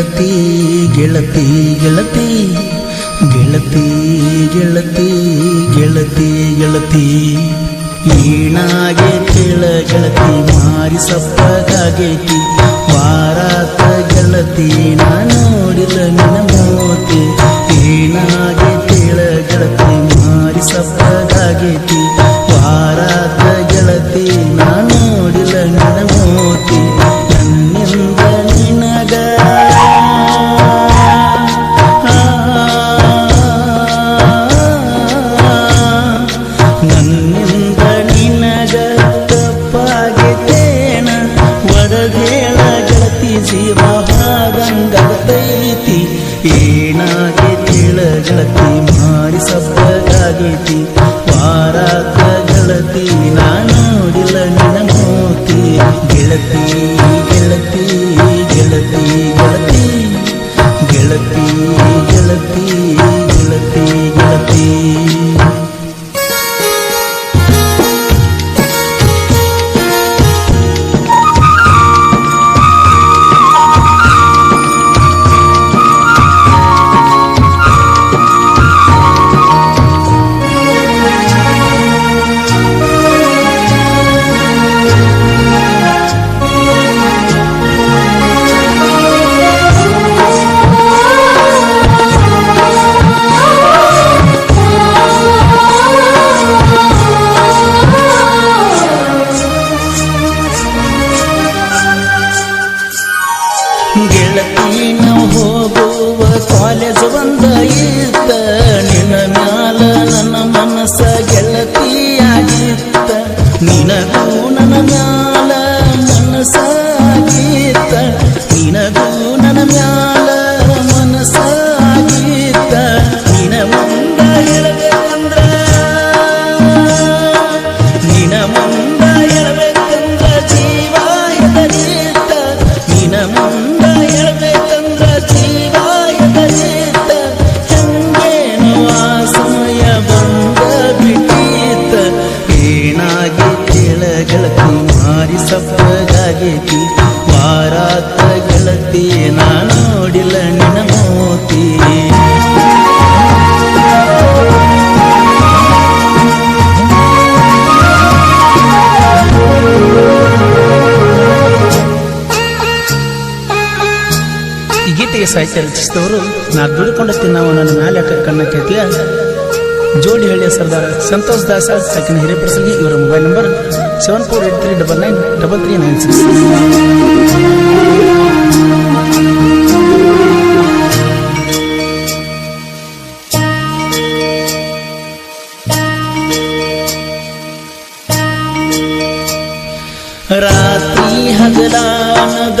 ಗೆಳತಿ ಗೆಳತಿ ಗೆಳತಿ ಗೆಳತಿ ಗೆಳತಿ ಗೆಳತಿ ಗೆಳತಿ ಈಣಾಗೆ ಕೇಳ ಗೆಳತಿ ಮಾರಿ ಸಪ್ಪಗಾಗೈತಿ ವಾರಾತ ಗೆಳತಿ ನಾ ನೋಡಿಲ್ಲ ನಿನ್ನ ಮೋತಿ ಈಣಾಗೆ ಕೇಳ ಗೆಳತಿ ಮಾರಿ ಸಪ್ಪಗಾಗೈತಿ ವಾರಾತ ಗೆಳತಿ ವಾರಾತ ಗೆಳತಿ ನಾನು ನೋಡಿಲ್ಲ ನಿನ್ನ ಮೂರ್ತಿ ಗೆಳತಿ ಈ ಗೀತೆಗೆ ಸಾಹಿತ್ಯ ರಚಿಸಿದವರು, ನಾ ದುಡಿಕೊಂಡ ತಿನ್ನವ ನನ್ನ ಮ್ಯಾಲೆ ಕಣ್ಣ ಕೇತಿಯ ಜೋಡಿ ಹಳ್ಳಿಯ ಸರ್ದಾರ ಸಂತೋಷ್ ದಾಸ ಹಿರಿಯ ಪ್ರಸಿದ್ಧ ಇವರ mobile number seven four eight three double nine double three nine six ರಾತ್ರಿ ಹಗಲಾನದ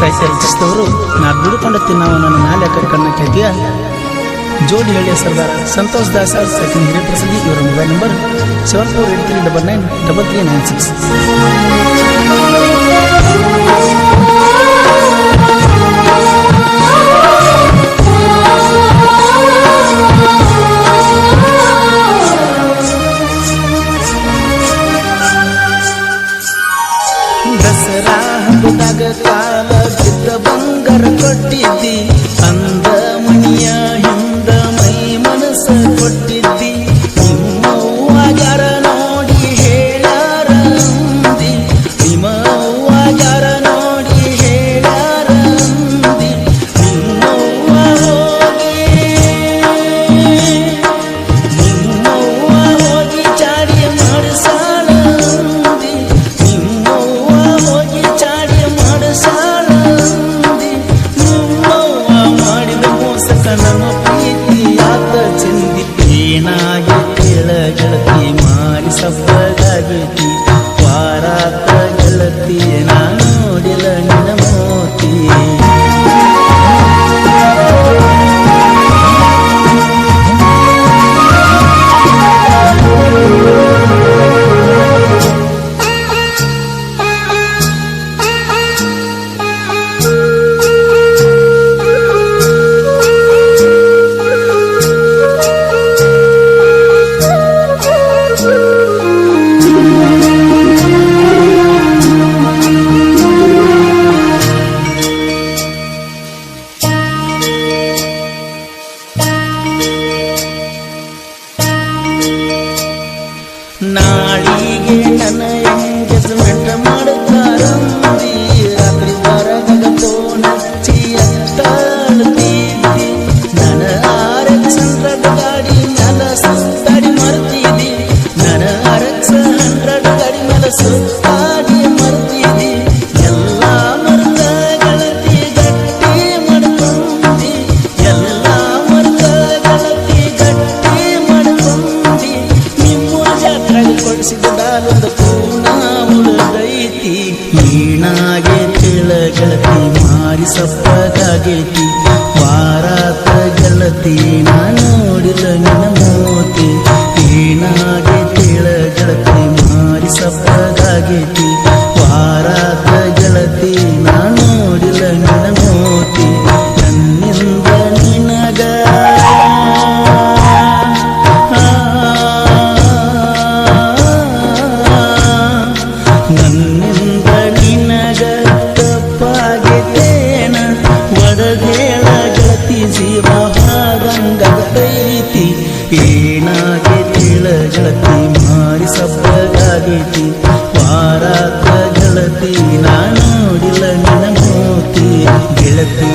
ಸಾಹಿತ್ಯ ರಚಿಸಿದವರು ನಾ ದುಡ್ಕೊಂಡು ತಿನ್ನವ ನನ್ನ ಮ್ಯಾಲೆ ಕಣ್ಣ ಕೆತ್ತಿಯ ಜೋಡಿ ಹಳ್ಳಿಯ ಸರ್ದಾರ ಸಂತೋಷ್ ದಾಸ ಸೆಕೆಂಡ್ ಹಿರೇಪ್ರಸಂಗಿ ಇವರ mobile number seven four eight three double nine double three nine six தொட்டித்தி அந்த மணியா ಕಾಲದ ಪೂರ್ಣ ಉಳಿದೈತಿ ಮೀನಾಗೆ ತಿಳಗತಿ ಮಾರಿಸಪ್ಪದಾಗೈತಿ ವಾರಾತ ಗಲತಿ ನಾನು ನೋಡಿದ ನಿನ್ನ ಮೋತಿ. ಮೀನಾಗೆ ತಿಳಗತಿ ಮಾರಿಸಪ್ಪದಾಗೈತಿ ಶಬ್ದಗಾಗೈತಿ ಮಾರಾತ ಗೆಳತಿ ನಾನು ನೋಡಿಲ್ಲ ನಿನ್ನ ಮೂತಿ ಗೆಳತಿ